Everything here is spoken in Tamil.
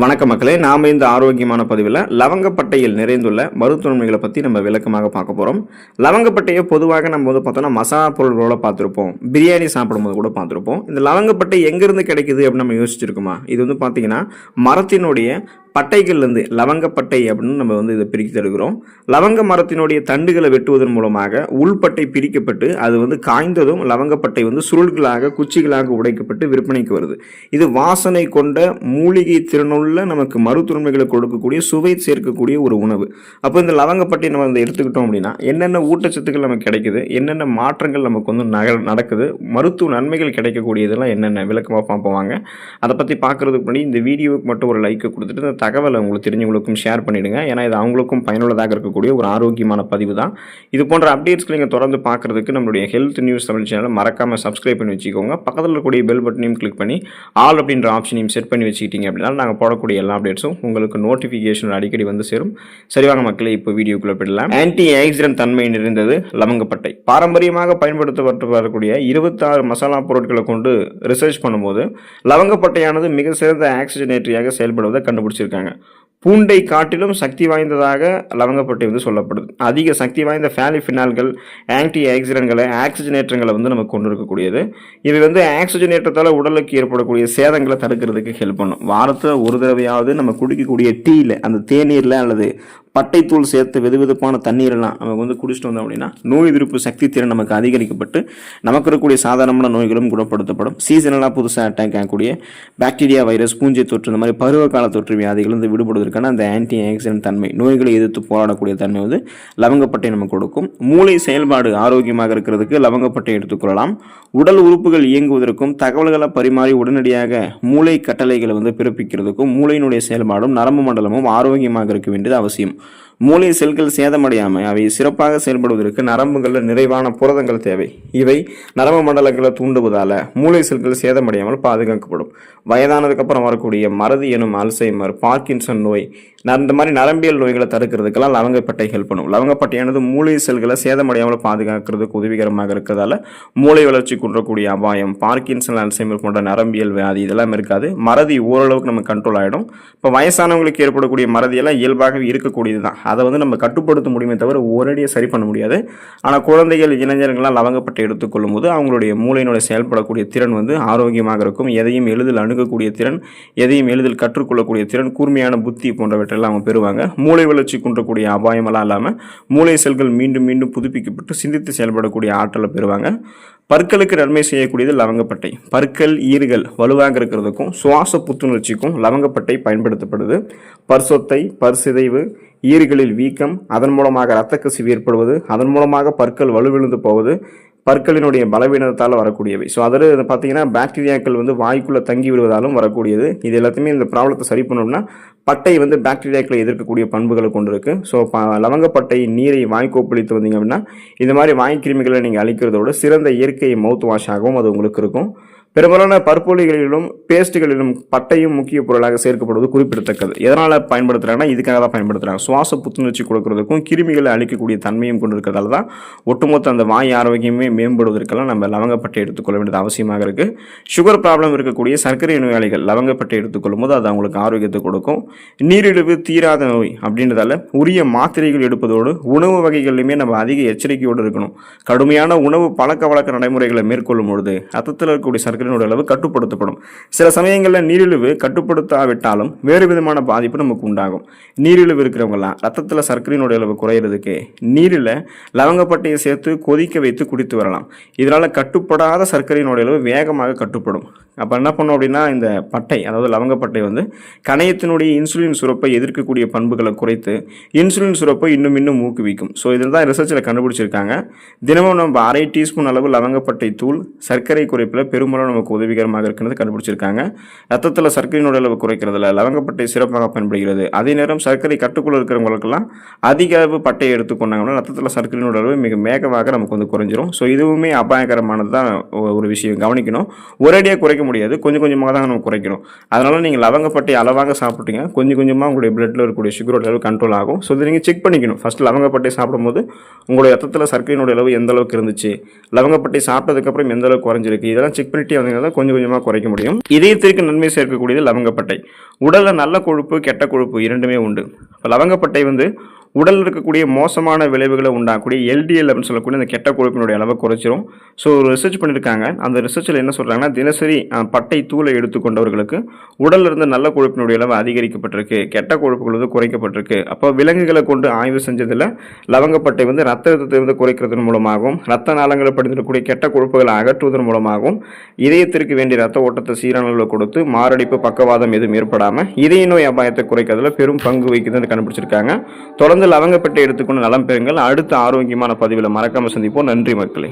வணக்க மக்களே நாம் இந்த ஆரோக்கியமான பதிவில் லவங்கப்பட்டையில் நிறைந்துள்ள மருத்துவமைகளை பற்றி நம்ம விளக்கமாக பார்க்க போகிறோம் லவங்கப்பட்டையை பொதுவாக நம்ம வந்து பார்த்தோம்னா மசாலா பொருள்களோட பார்த்துருப்போம். பிரியாணி சாப்பிடும்போது கூட பார்த்துருப்போம். இந்த லவங்கப்பட்டை எங்கேருந்து கிடைக்குது அப்படின்னு நம்ம யோசிச்சிருக்கோமா? இது வந்து பார்த்தீங்கன்னா மரத்தினுடைய பட்டைகள்லேருந்து லவங்கப்பட்டை அப்படின்னு நம்ம வந்து இதை பிரித்து எடுக்கிறோம் லவங்க மரத்தினுடைய தண்டுகளை வெட்டுவதன் மூலமாக உள்பட்டை பிரிக்கப்பட்டு அது வந்து காய்ந்ததும் லவங்கப்பட்டை வந்து சுருள்களாக குச்சிகளாக உடைக்கப்பட்டு விற்பனைக்கு வருது. இது வாசனை கொண்ட மூலிகை திறனுள்ள நமக்கு மருத்துவமைகளை கொடுக்கக்கூடிய சுவை சேர்க்கக்கூடிய ஒரு உணவு. அப்போ இந்த லவங்கப்பட்டை நம்ம வந்து எடுத்துக்கிட்டோம் அப்படின்னா என்னென்ன ஊட்டச்சத்துக்கள் நமக்கு கிடைக்குது என்னென்ன மாற்றங்கள் நமக்கு வந்து நக நடக்குது மருத்துவ நன்மைகள் கிடைக்கக்கூடியதெல்லாம் என்னென்ன விளக்கமாக பார்ப்போம் வாங்க. அதை பற்றி பார்க்குறதுக்கு முன்னாடி இந்த வீடியோவுக்கு மட்டும் ஒரு லைக்கை கொடுத்துட்டு இந்த தகவலை உங்களுக்கு தெரிஞ்சவங்களுக்கும் ஷேர் பண்ணிவிடுங்க ஏன்னா இது அவங்களுக்கும் பயனுள்ளதாக இருக்கக்கூடிய ஒரு ஆரோக்கியமான பதிவு தான். இது போன்ற அப்டேட்ஸ்களை நீங்கள் தொடர்ந்து பார்க்குறதுக்கு நம்மளுடைய ஹெல்த் நியூஸ் தமிழ் சேனலை மறக்காமல் சப்ஸ்கிரைப் பண்ணி வச்சுக்கோங்க. பக்கத்தில் இருக்கக்கூடிய பெல் பட்டனையும் கிளிக் பண்ணி ஆல் அப்படின்ற ஆப்ஷனையும் செட் பண்ணி வச்சுக்கிட்டீங்க அப்படின்னா நாங்கள் போடக்கூடிய எல்லா அப்டேட்ஸும் உங்களுக்கு நோட்டிஃபிகேஷன் அடிக்கடி வந்து சேரும். சரிவாங்க மக்களே இப்போ வீடியோக்குள்ளே போயிடலாம். ஆன்டி ஆக்சிடென்ட் தன்மை நிறைந்தது லவங்கப்பட்டை. பாரம்பரியமாக பயன்படுத்தப்பட்டு வரக்கூடிய இருபத்தாறு மசாலா பொருட்களை கொண்டு ரிசர்ச் பண்ணும்போது லவங்கப்பட்டையானது மிக சிறந்த ஆக்சிஜனேட்டரியாக செயல்படுவதை கண்டுபிடிச்சிருக்கு. கண்டுபிடிச்சிருக்காங்க பூண்டை காட்டிலும் சக்தி வாய்ந்ததாக லவங்கப்பட்டை வந்து சொல்லப்படுது. அதிக சக்தி வாய்ந்த ஃபேலிஃபினால்கள் ஆன்டி ஆக்சிடென்ட்களை ஆக்சிஜனேற்றங்களை வந்து நமக்கு கொண்டு இருக்கக்கூடியது இவை வந்து ஆக்சிஜனேற்றத்தால் உடலுக்கு ஏற்படக்கூடிய சேதங்களை தடுக்கிறதுக்கு ஹெல்ப் பண்ணும். வாரத்தில் ஒரு தடவையாவது நம்ம குடிக்கக்கூடிய டீயில் அந்த தேநீரில் அல்லது பட்டைத்தூள் சேர்த்து வெது வெதுப்பான தண்ணீரெல்லாம் நம்ம வந்து குடிச்சிட்டு வந்தோம் அப்படின்னா நோய் எதிர்ப்பு சக்தி திறன் நமக்கு அதிகரிக்கப்பட்டு நமக்கு இருக்கக்கூடிய சாதாரணமான நோய்களும் குணப்படுத்தப்படும். சீசனலாக புதுசாக அட்டாக் ஆகக்கூடிய பாக்டீரியா வைரஸ் பூஞ்சை தொற்று இந்த மாதிரி பருவகால தொற்று வியாதிகள் வந்து விடுபடுவதற்கான அந்த ஆன்டி ஆக்சிடென்ட் தன்மை நோய்களை எதிர்த்து போராடக்கூடிய தன்மை வந்து லவங்கப்பட்டை நமக்கு கொடுக்கும். மூளை செயல்பாடு ஆரோக்கியமாக இருக்கிறதுக்கு லவங்கப்பட்டை எடுத்துக்கொள்ளலாம் உடல் உறுப்புகள் இயங்குவதற்கும் தகவல்களை பரிமாறி உடனடியாக மூளை கட்டளைகளை வந்து பிறப்பிக்கிறதுக்கும் மூளையினுடைய செயல்பாடும் நரம்பு மண்டலமும் ஆரோக்கியமாக இருக்க வேண்டியது அவசியம். மூளை செல்கள் சேதமடையாமல் அவை சிறப்பாக செயல்படுவதற்கு நரம்புகளில் நிறைவான புரதங்கள் தேவை. இவை நரம்பு மண்டலங்களை தூண்டுவதால் மூளை செல்கள் சேதமடையாமல் பாதுகாக்கப்படும். வயதானதுக்கப்புறம் வரக்கூடிய மறதி எனும் அல்சைமர் பார்க்கின்சன் நோய் ந- இந்த மாதிரி நரம்பியல் நோய்களை தடுக்கிறதுக்கெல்லாம் லவங்கப்பட்டை ஹெல்ப் பண்ணும். லவங்கப்பட்டையானது மூளை செல்களை சேதமடையாமல் பாதுகாக்கிறதுக்கு உதவிகரமாக இருக்கிறதால மூளை வளர்ச்சி குன்றக்கூடிய அபாயம் பார்க்கின்சன் அல்சைமர் போன்ற நரம்பியல் வியாதி இதெல்லாம் இருக்காது. மறதி ஓரளவுக்கு நம்ம கண்ட்ரோல் ஆகிடும் இப்போ வயசானவங்களுக்கு ஏற்படக்கூடிய மறதியெல்லாம் இயல்பாகவே இருக்கக்கூடிய இருக்கக்கூடியது தான் அதை வந்து நம்ம கட்டுப்படுத்த முடியுமே தவிர ஒரேடியாக சரி பண்ண முடியாது. ஆனால் குழந்தைகள் இளைஞர்கள்லாம் லவங்கப்பட்டை எடுத்துக்கொள்ளும் போது அவங்களுடைய மூளையினுடைய செயல்படக்கூடிய திறன் வந்து ஆரோக்கியமாக இருக்கும். எதையும் எளிதில் அணுகக்கூடிய திறன் எதையும் எளிதில் கற்றுக்கொள்ளக்கூடிய திறன் கூர்மையான புத்தி போன்றவற்றெல்லாம் அவங்க பெறுவாங்க. மூளை வளர்ச்சி குன்றக்கூடிய அபாயமெல்லாம் இல்லாமல் மூளை செல்கள் மீண்டும் மீண்டும் புதுப்பிக்கப்பட்டு சிந்தித்து செயல்படக்கூடிய ஆற்றலை பெறுவாங்க. பற்களுக்கு நன்மை செய்யக்கூடியது லவங்கப்பட்டை. பற்கள் ஈறுகள் வலுவாக இருக்கிறதுக்கும் சுவாச புத்துணர்ச்சிக்கும் லவங்கப்பட்டை பயன்படுத்தப்படுது. பற்சொத்தை பற்சிதைவு ஈறுகளில் வீக்கம் அதன் மூலமாக இரத்த கசிவு ஏற்படுவது அதன் மூலமாக பற்கள் வலுவிழுந்து போவது பற்களினுடைய பலவீனத்தால் வரக்கூடியவை. ஸோ அதில் பார்த்தீங்கன்னா பாக்டீரியாக்கள் வந்து வாய்க்குள்ளே தங்கி விடுவதாலும் வரக்கூடியது. இது எல்லாத்தையுமே இந்த ப்ராப்ளத்தை சரி பண்ணணும்னா பட்டை வந்து பாக்டீரியாக்களை எதிர்க்கக்கூடிய பண்புகளை கொண்டுருக்கு. ஸோ லவங்கப்பட்டை நீரை வாய்க்கோப்பளித்து வந்தீங்க அப்படின்னா இந்த மாதிரி வாய் கிருமிகளை நீங்கள் அழிக்கிறதோட சிறந்த இயற்கை மவுத் வாஷாகவும் அது உங்களுக்கு இருக்கும். பெரும்பாலான பற்பொலிகளிலும் பேஸ்ட்டுகளிலும் பட்டையும் முக்கிய பொருளாக சேர்க்கப்படுவது குறிப்பிடத்தக்கது. எதனால் பயன்படுத்துகிறாங்கன்னா இதுக்காக தான் பயன்படுத்துகிறாங்க சுவாச புத்துணர்ச்சி கொடுக்கறதுக்கும் கிருமிகளை அழிக்கக்கூடிய தன்மையும் கொண்டு இருக்கிறதால தான் ஒட்டுமொத்த அந்த வாய் ஆரோக்கியமே மேம்படுவதற்கெல்லாம் நம்ம லவங்கப்பட்டை எடுத்துக்கொள்ள வேண்டியது அவசியமாக இருக்குது சுகர் ப்ராப்ளம் இருக்கக்கூடிய சர்க்கரை நோயாளிகள் லவங்கப்பட்டை எடுத்துக்கொள்ளும் போது அது அவங்களுக்கு ஆரோக்கியத்தை கொடுக்கும். நீரிழிவு தீராத நோய் அப்படின்றதால உரிய மாத்திரைகள் எடுப்பதோடு உணவு வகைகள்லையுமே நம்ம அதிக எச்சரிக்கையோடு இருக்கணும். கடுமையான உணவு பழக்க வழக்க நடைமுறைகளை மேற்கொள்ளும் பொழுது ரத்தத்தில் இருக்கக்கூடிய சர்க்கரை சர்க்கரையினுடைய அளவு கட்டுப்படுத்தப்படும். சில சமயங்களில் நீரிழிவு கட்டுப்படுத்தாவிட்டாலும் வேறு விதமான பாதிப்பு நமக்கு உண்டாகும். நீரிழிவு இருக்கிறவங்களாம் ரத்தத்தில் சர்க்கரையினுடைய அளவு குறையிறதுக்கு நீரில் லவங்கப்பட்டையை சேர்த்து கொதிக்க வைத்து குடித்து வரலாம். இதனால் கட்டுப்படாத சர்க்கரையினுடைய அளவு வேகமாக கட்டுப்படும். அப்போ என்ன பண்ணோம் அப்படின்னா இந்த பட்டை அதாவது லவங்கப்பட்டை வந்து கணையத்தினுடைய இன்சுலின் சுரப்பை எதிர்க்கக்கூடிய பண்புகளை குறைத்து இன்சுலின் சுரப்பை இன்னும் இன்னும் ஊக்குவிக்கும். ஸோ இதில் தான் ரிசர்ச்சில் கண்டுபிடிச்சிருக்காங்க. தினமும் நம்ம அரை டீஸ்பூன் அளவு லவங்கப்பட்டை தூள் சர்க்கரை குறைப்பில் பெருமளவு நமக்கு உதவிகரமாக இருக்கிறது கண்டுபிடிச்சிருக்காங்க. ரத்தத்தில் சர்க்கரையினுடைய அளவு குறைக்கிறதுல லவங்கப்பட்டை சிறப்பாக பயன்படுகிறது. அதே நேரம் சர்க்கரை கட்டுக்குள்ள இருக்கிறவங்களுக்கெல்லாம் அதிக அளவு பட்டையை எடுத்துக்கொண்டாங்கன்னா ரத்தத்தில் சர்க்கரையினுடைய அளவு மிக வேகமாக நமக்கு வந்து குறைஞ்சிரும். ஸோ இதுவுமே அபாயகரமானது தான் ஒரு விஷயம். கவனிக்கணும். ஒரேடியாக குறைக்க முடியாது. கொஞ்சம் கொஞ்சமாக தான் நம்ம குறைக்கணும். அதனால் நீங்கள் லவங்கப்பட்டை அளவாக சாப்பிட்டீங்க கொஞ்சம் கொஞ்சமாக உங்களுடைய பிளட்டில் இருக்கக்கூடிய சுகரோட அளவு கண்ட்ரோல் ஆகும். ஸோ இதை நீங்கள் செக் பண்ணிக்கணும். ஃபஸ்ட் லவங்கப்பட்டை சாப்பிடும்போது உங்களுடைய ரத்தத்தில் சர்க்கரையினுடைய அளவு எந்த அளவுக்கு இருந்துச்சு? லவங்கப்பட்டி சாப்பிட்டதுக்கப்புறம் எந்த அளவுக்கு குறைஞ்சிருக்கு? இதெல்லாம் செக் பண்ணிட்டு வந்தீங்கன்னா தான் கொஞ்சம் கொஞ்சமாக குறைக்க முடியும். இதயத்திற்கு நன்மை சேர்க்கக்கூடியது லவங்கப்பட்டை உடலில் நல்ல கொழுப்பு கெட்ட கொழுப்பு இரண்டுமே உண்டு. இப்போ லவங்கப்பட்டை வந்து உடலில் இருக்கக்கூடிய மோசமான விளைவுகளை உண்டாகக்கூடிய எல்டிஎல் அப்படின்னு சொல்லக்கூடிய அந்த கெட்ட கொழுப்பினுடைய அளவை குறைச்சிரும். ஸோ ஒரு ரிசர்ச் பண்ணியிருக்காங்க அந்த ரிசர்ச்சில் என்ன சொல்கிறாங்கன்னா தினசரி பட்டை தூளை எடுத்துக்கொண்டவர்களுக்கு உடலில் இருந்து நல்ல கொழுப்பினுடைய அளவு அதிகரிக்கப்பட்டிருக்கு. கெட்ட கொழுப்புகள் வந்து குறைக்கப்பட்டிருக்கு. அப்போ விலங்குகளை கொண்டு ஆய்வு செஞ்சதில் லவங்கப்பட்டை வந்து ரத்த அழுத்தத்தை வந்து குறைக்கிறதன் மூலமாகவும் ரத்த நாளங்களை படிந்திருக்கக்கூடிய கெட்ட கொழுப்புகளை அகற்றுவதன் மூலமாகவும் இதயத்திற்கு வேண்டிய ரத்த ஓட்டத்தை சீரான அளவில் கொடுத்து மாரடைப்பு பக்கவாதம் எதுவும் ஏற்படாமல் இதய நோய் அபாயத்தை குறைக்கிறதுல பெரும் பங்கு வகிக்கிறது கண்டுபிடிச்சிருக்காங்க. தொடர்ந்து லவங்கப்பட்டை எடுத்துக்கொண்டு நலம் பெறுங்கள். அடுத்த ஆரோக்கியமான பதிவில் மறக்காமல் சந்திப்போம். நன்றி மக்களே.